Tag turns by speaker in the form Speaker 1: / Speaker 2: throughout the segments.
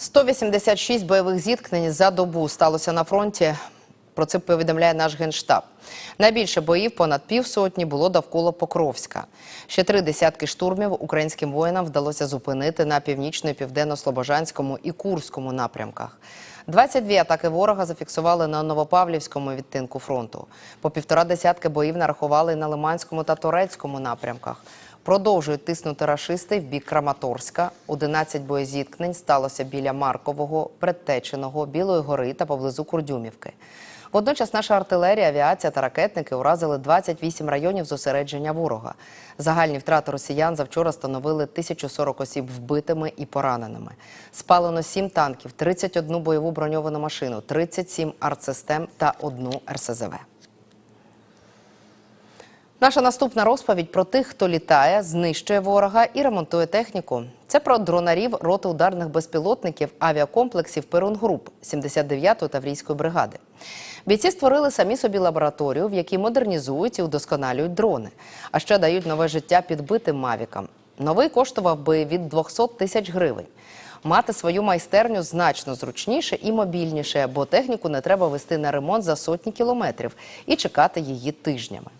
Speaker 1: 186 бойових зіткнень за добу сталося на фронті. Про це повідомляє наш генштаб. Найбільше боїв понад півсотні було довкола Покровська. Ще три десятки штурмів українським воїнам вдалося зупинити на північно- південно-слобожанському і Курському напрямках. 22 атаки ворога зафіксували на Новопавлівському відтинку фронту. По півтора десятки боїв нарахували на Лиманському та Торецькому напрямках. Продовжують тиснути рашисти в бік Краматорська. 11 боєзіткнень сталося біля Маркового, Предтеченого, Білої гори та поблизу Курдюмівки. Водночас наша артилерія, авіація та ракетники уразили 28 районів зосередження ворога. Загальні втрати росіян завчора становили 1040 осіб вбитими і пораненими. Спалено 7 танків, 31 бойову броньовану машину, 37 артсистем та одну РСЗВ. Наша наступна розповідь про тих, хто літає, знищує ворога і ремонтує техніку. Це про дронарів роти ударних безпілотників авіакомплексів Перунгруп 79-ї Таврійської бригади. Бійці створили самі собі лабораторію, в якій модернізують і удосконалюють дрони, а ще дають нове життя підбитим мавікам. Новий коштував би від 200 тисяч гривень. Мати свою майстерню значно зручніше і мобільніше, бо техніку не треба вести на ремонт за сотні кілометрів і чекати її тижнями.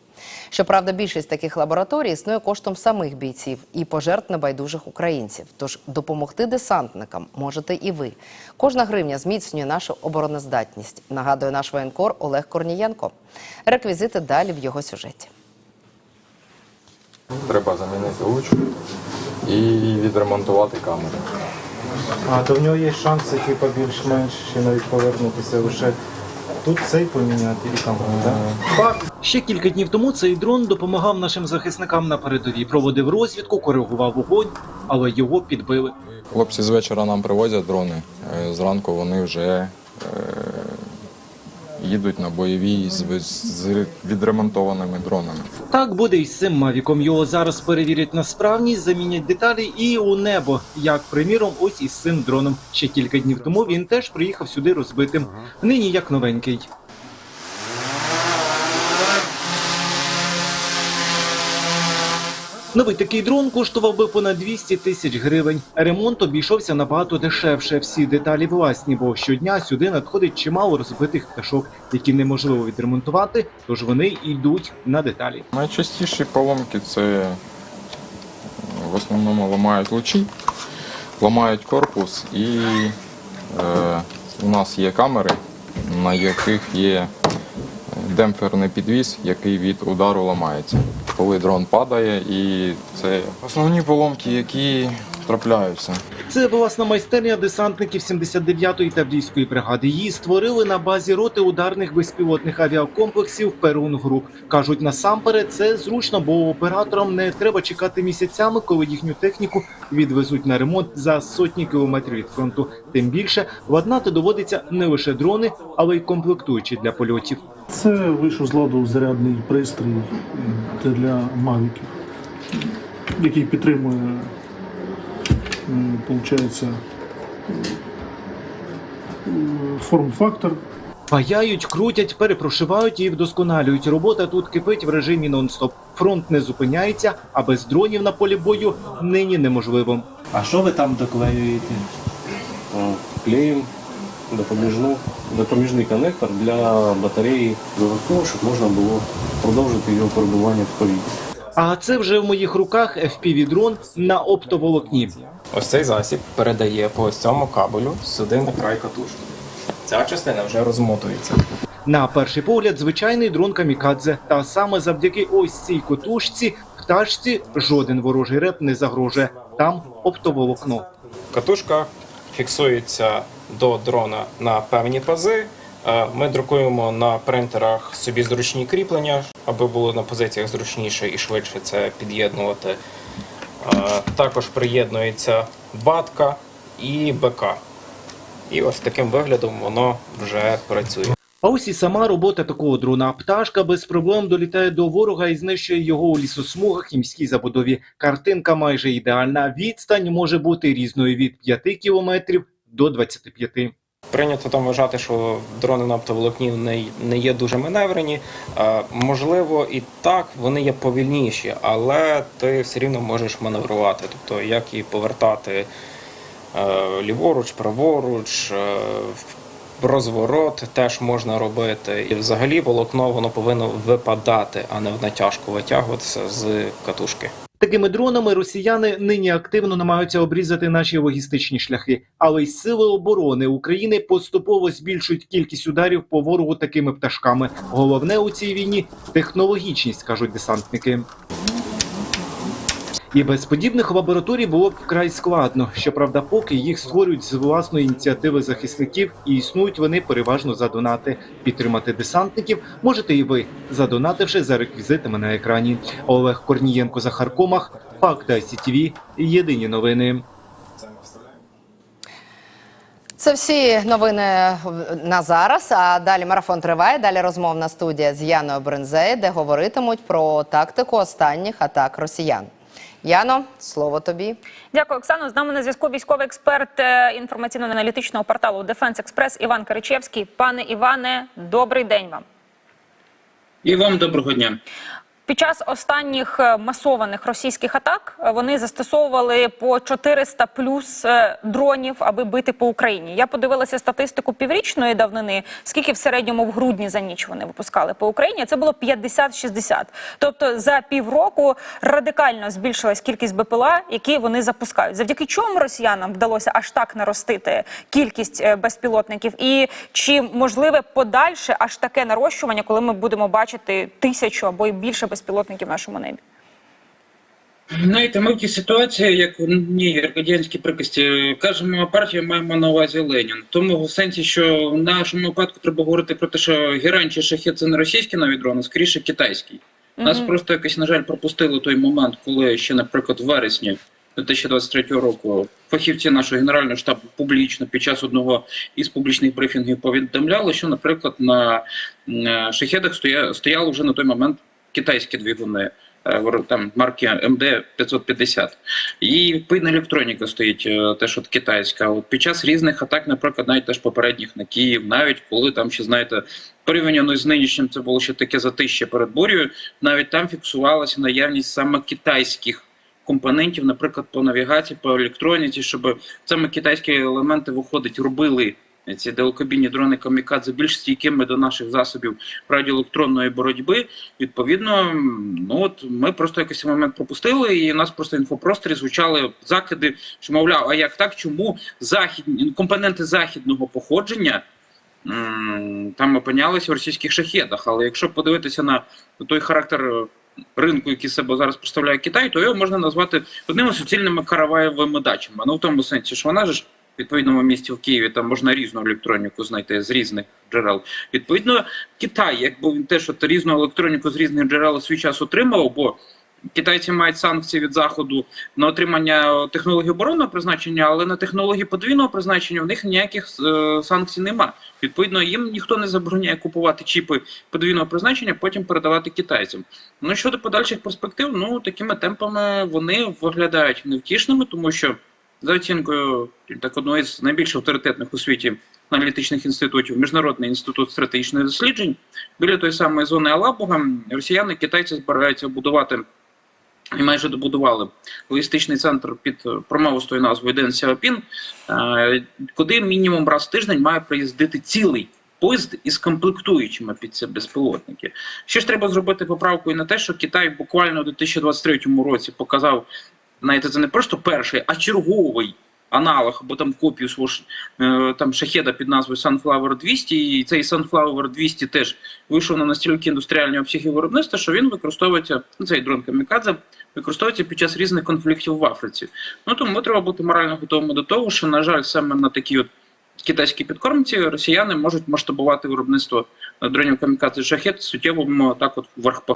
Speaker 1: Щоправда, більшість таких лабораторій існує коштом самих бійців і пожертв небайдужих українців. Тож допомогти десантникам можете і ви. Кожна гривня зміцнює нашу обороноздатність. Нагадує наш воєнкор Олег Корнієнко. Реквізити далі в його сюжеті.
Speaker 2: Треба замінити луч і відремонтувати камеру.
Speaker 3: А, то в нього є шанси, типу, більш-менш ще навіть повернутися лише тут цей поміняти і камеру, так?
Speaker 4: Ще кілька днів тому цей дрон допомагав нашим захисникам на передовій, проводив розвідку, коригував вогонь, але його підбили.
Speaker 2: Хлопці з вечора нам привозять дрони. е, Зранку вони вже е, їдуть на бойові з, відремонтованими дронами.
Speaker 4: Так буде і з цим мавіком. Його зараз перевірять на справність, замінять деталі і у небо. Як приміром, ось із цим дроном. Ще кілька днів тому він теж приїхав сюди розбитим. Нині як новенький. Новий такий дрон коштував би понад 200 тисяч гривень. Ремонт обійшовся набагато дешевше. Всі деталі власні, бо щодня сюди надходить чимало розбитих пташок, які неможливо відремонтувати, тож вони йдуть на деталі.
Speaker 2: Найчастіші поломки це в основному ламають лучі, ламають корпус і е, у нас є камери, на яких є демпферний підвіс, який від удару ламається. Коли дрон падає, і це основні поломки, які трапляються.
Speaker 4: Це власна майстерня десантників 79-ї таврійської бригади. Її створили на базі роти ударних безпілотних авіакомплексів Перун Груп. кажуть, насамперед це зручно, бо операторам не треба чекати місяцями, коли їхню техніку відвезуть на ремонт за сотні кілометрів від фронту. Тим більше ладнати доводиться не лише дрони, але й комплектуючі для польотів.
Speaker 5: Це вийшов з ладу зарядний пристрій для мавіків, який підтримує, виходить, форм-фактор.
Speaker 4: Паяють, крутять, перепрошивають і вдосконалюють. Робота тут кипить в режимі нон-стоп. Фронт не зупиняється, а без дронів на полі бою нині неможливо.
Speaker 6: А що ви там доклеюєте? Клеїмо допоміжну, допоміжний коннектор для батареї додатково, щоб можна було продовжити його перебування в повітрі.
Speaker 4: А це вже в моїх руках FPV-дрон на оптоволокні.
Speaker 7: Ось цей засіб передає по ось цьому кабелю сюди на край катушки. Ця частина вже розмотується.
Speaker 4: На перший погляд, звичайний дрон камікадзе. Та саме завдяки ось цій котушці пташці жоден ворожий реп не загрожує. Там оптоволокно.
Speaker 7: Катушка фіксується до дрона на певні пази. Е, Ми друкуємо на принтерах собі зручні кріплення, аби було на позиціях зручніше і швидше це під'єднувати. Е, Також приєднується батка і БК. І ось таким виглядом воно вже працює.
Speaker 4: А ось і сама робота такого дрона. Пташка без проблем долітає до ворога і знищує його у лісосмугах і міській забудові. Картинка майже ідеальна. Відстань може бути різною від 5 кілометрів до 25.
Speaker 7: Прийнято там вважати, що дрони на оптоволокні не, є дуже маневрені. Е, можливо, і так вони є повільніші, але ти все рівно можеш маневрувати. Тобто, як і повертати Е, Ліворуч, праворуч, е, розворот теж можна робити. І взагалі волокно воно повинно випадати, а не в натяжку витягуватися з катушки.
Speaker 4: Такими дронами росіяни нині активно намагаються обрізати наші логістичні шляхи, але й сили оборони України поступово збільшують кількість ударів по ворогу такими пташками. Головне у цій війні технологічність, кажуть десантники. І без подібних лабораторій було б вкрай складно. Щоправда, поки їх створюють з власної ініціативи захисників і існують вони переважно за донати. Підтримати десантників можете і ви, задонативши за реквізитами на екрані. Олег Корнієнко Захар Комах, Факт ICTV, Єдині новини.
Speaker 1: Це всі новини на зараз. А далі марафон триває. Далі розмовна студія з Яною Брензей, де говоритимуть про тактику останніх атак росіян. Яно, слово тобі.
Speaker 8: Дякую, Оксано. З нами на зв'язку військовий експерт е, інформаційно-аналітичного порталу Дефенс Експрес Іван Киричевський. Пане Іване, добрий день вам.
Speaker 9: І вам доброго дня.
Speaker 8: Під час останніх е, масованих російських атак е, вони застосовували по 400 плюс е, дронів, аби бити по Україні. Я подивилася статистику піврічної давнини, скільки в середньому в грудні за ніч вони випускали по Україні. Це було 50-60. Тобто за півроку радикально збільшилась кількість БПЛА, які вони запускають. Завдяки чому росіянам вдалося аж так наростити кількість безпілотників, і чи можливе подальше аж таке нарощування, коли ми будемо бачити тисячу або й більше безпілотників в нашому небі?
Speaker 9: Знаєте, ми в тій ситуації, як в одній радянській приказці, кажемо партія, маємо на увазі Ленін. Тому В сенсі, що в нашому випадку треба говорити про те, що Герань чи шахет це не російський навіть дрон, а скоріше китайський. Нас просто якось, на жаль, пропустили той момент, коли ще, наприклад, в вересні 2023 року фахівці нашого генерального штабу публічно під час одного із публічних брифінгів повідомляли, що, наприклад, на шахедах стоя- стояли вже на той момент китайські двигуни. е, Там марки МД 550. І відповідна електроніка стоїть е, теж от китайська. От під час різних атак, наприклад, навіть теж попередніх на Київ, навіть коли там ще знаєте, порівняно з нинішнім це було ще таке затище перед бурєю, навіть там фіксувалася наявність саме китайських компонентів, наприклад, по навігації, по електроніці, щоб саме китайські елементи виходить, робили ці далекобійні дрони камікадзе більш стійкими до наших засобів радіоелектронної боротьби. Відповідно, ну от ми просто якийсь момент пропустили, і у нас просто в інфопросторі звучали закиди, що мовляв, а як так, чому західні компоненти західного походження? Там опинялися в російських шахедах, але якщо подивитися на той характер ринку, який себе зараз представляє Китай, то його можна назвати одними суцільними караваєвими дачами. Ну в тому сенсі, що вона ж відповідному місті в Києві там можна різну електроніку знайти з різних джерел. Відповідно, Китай, якби він теж от різну електроніку з різних джерел свій час отримав, бо китайці мають санкції від заходу на отримання технологій оборонного призначення, але на технології подвійного призначення в них ніяких е, санкцій нема. Відповідно, їм ніхто не забороняє купувати чіпи подвійного призначення, потім передавати китайцям. Ну щодо подальших перспектив, ну такими темпами вони виглядають невтішними, тому що за оцінкою так одного з найбільш авторитетних у світі аналітичних інститутів, Міжнародний інститут стратегічних досліджень, біля тої самої зони Алабуга, росіяни, китайці збираються будувати і майже добудували логістичний центр під промовистою назвою Ден Сяопін, е, куди мінімум раз в тиждень має приїздити цілий поїзд із комплектуючими під ці безпілотники. Ще ж треба зробити поправку і на те, що Китай буквально у 2023 році показав, знаєте, це не просто перший, а черговий аналог або там копію свого е, там шахеда під назвою Sunflower 200, і цей Sunflower 200 теж вийшов на настільки індустріальні обсяги виробництва, що він використовується, ну, цей дрон Камікадзе, використовується під час різних конфліктів в Африці. Ну тому треба бути морально готовими до того, що, на жаль, саме на такі от китайські підкормці росіяни можуть масштабувати виробництво дронів Камікадзе шахет суттєво так от вверх по.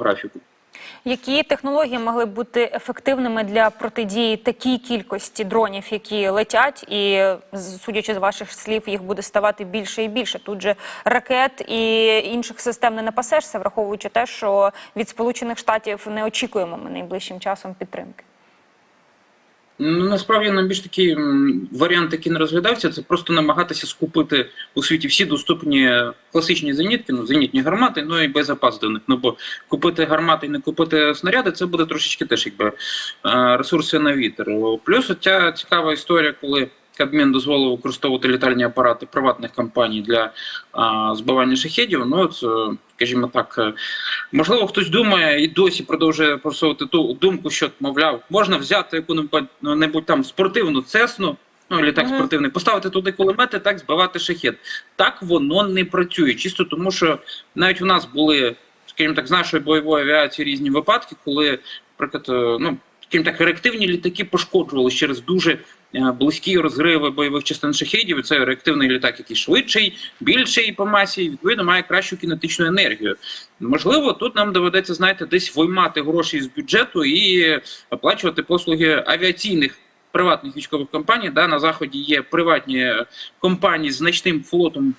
Speaker 8: Які технології могли б бути ефективними для протидії такій кількості дронів, які летять, і судячи з ваших слів, їх буде ставати більше і більше. Тут же ракет і інших систем не напасешся, враховуючи те, що від Сполучених Штатів не очікуємо ми найближчим часом підтримки.
Speaker 9: Ну насправді найбільш такий варіант, який не розглядався, це просто намагатися скупити у світі всі доступні класичні зенітки, ну зенітні гармати, ну і боєзапас до них. Ну бо купити гармати і не купити снаряди, це буде трошечки теж якби ресурси на вітер. Плюс ця цікава історія, коли Кабмін дозволив використовувати літальні апарати приватних компаній для а, збивання шахедів. Ну, от, е, скажімо так, е, можливо, хтось думає і досі продовжує просувати ту думку, що, мовляв, можна взяти яку-небудь там спортивну цесну. Ну, літак
Speaker 8: Мгм.
Speaker 9: спортивний, поставити туди кулемети, так збивати шахет. Так воно не працює. Чисто тому, що навіть у нас були, скажімо так, з нашої бойової авіації різні випадки, коли, наприклад, е, ну, скажімо так, реактивні літаки пошкоджувалися через дуже близькі розриви бойових частин шахедів. І Це реактивний літак, який швидший, більший по масі, відповідно має кращу кінетичну енергію. Можливо, тут нам доведеться, знаєте, десь виймати гроші з бюджету і оплачувати послуги авіаційних. Приватних військових компаній, да, на заході є приватні е, компанії з значним флотом,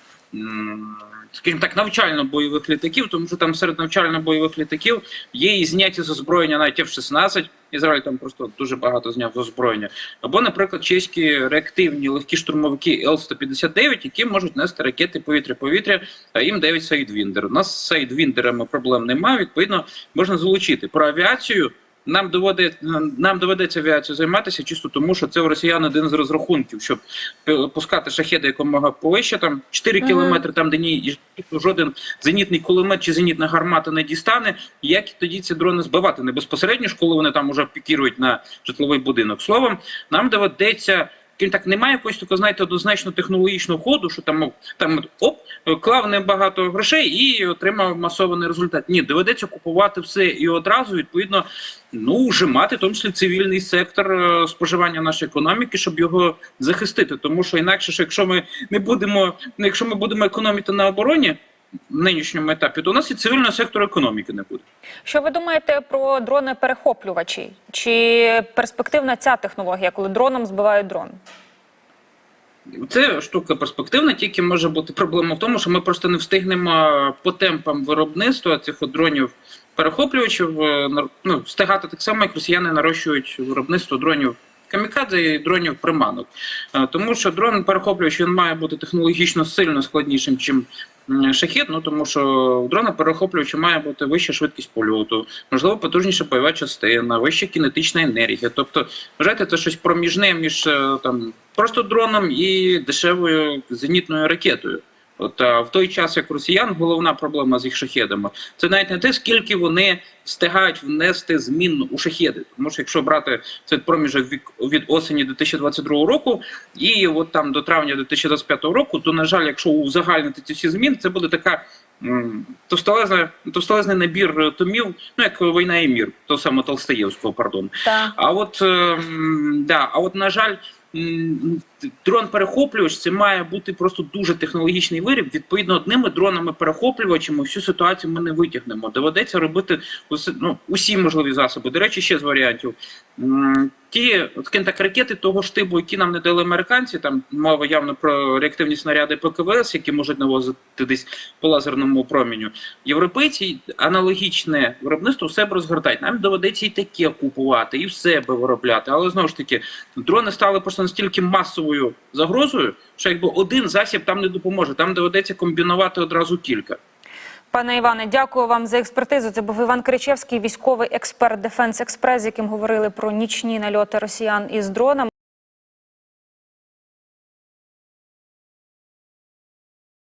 Speaker 9: скажімо так, навчально-бойових літаків, тому що там серед навчально-бойових літаків є і зняті з озброєння навіть F-16, Ізраїль там просто дуже багато зняв з озброєння. Або, наприклад, чеські реактивні легкі штурмовики Л-159, які можуть нести ракети повітря-повітря, а їм 9 Сайдвіндер. У нас з Сайдвіндерами проблем немає, відповідно, можна залучити. Про авіацію нам доводить, нам доведеться авіацію займатися чисто тому, що це у росіян один з розрахунків, щоб е, пускати шахеди якомога повище, там 4
Speaker 8: Мгм.
Speaker 9: кілометри, там де ні і жоден зенітний кулемет чи зенітна гармата не дістане. Як тоді ці дрони збивати? Не безпосередньо ж, коли вони там уже пікірують на житловий будинок. Словом, нам доведеться. Крім так, немає якогось такого, знаєте, однозначно технологічного ходу, що там, там оп, клав небагато грошей і отримав масований результат. Ні, доведеться купувати все і одразу, відповідно, ну, вже мати в тому числі цивільний сектор е, споживання нашої економіки, щоб його захистити. Тому що інакше, ж, якщо ми не будемо, ну, якщо ми будемо економити на обороні нинішньому етапі, то у нас і цивільного сектору економіки не буде.
Speaker 8: Що ви думаєте про дрони-перехоплювачі? Чи перспективна ця технологія, коли дроном збивають дрон?
Speaker 9: Це штука перспективна, тільки може бути проблема в тому, що ми просто не встигнемо по темпам виробництва цих дронів перехоплювачів е, ну, встигати так само, як росіяни нарощують виробництво дронів камікадзе і дронів приманок. Е, Тому що дрон перехоплювач він має бути технологічно сильно складнішим, чим шахет, ну тому що дрона перехоплювача має бути вища швидкість польоту, можливо, потужніша бойова частина, вища кінетична енергія. Тобто, вважайте, це щось проміжне між е, там просто дроном і дешевою зенітною ракетою. От а в той час, як росіян, головна проблема з їх шахедами, це навіть не те, скільки вони встигають внести змін у шахеди. Тому що якщо брати цей проміжок від, осені 2022 року і от там до травня 2025 року, то на жаль, якщо узагальнити ці всі зміни, це буде така. м, Товстолезна, товстолезний набір е, томів, ну як війна і мір, того самого Толстаєвського, пардон.
Speaker 8: Та
Speaker 9: А от, ем, да, а от на жаль, дрон перехоплювач це має бути просто дуже технологічний виріб. Відповідно, одними дронами перехоплювачами всю ситуацію ми не витягнемо. Доведеться робити ну, усі можливі засоби. До речі, ще з варіантів. Ті так, ракети того ж типу, які нам не дали американці, там мова явно про реактивні снаряди ПКВС, які можуть навозити десь по лазерному проміню. Європейці аналогічне виробництво в себе розгортають. Нам доведеться і таке купувати, і в себе виробляти. Але знову ж таки, дрони стали просто настільки масовою загрозою, що якби один засіб там не допоможе. Там доведеться комбінувати одразу кілька.
Speaker 8: Пане Іване, дякую вам за експертизу. Це був Іван Кричевський, військовий експерт Дефенс Експрес, з яким говорили про нічні нальоти росіян із дронами.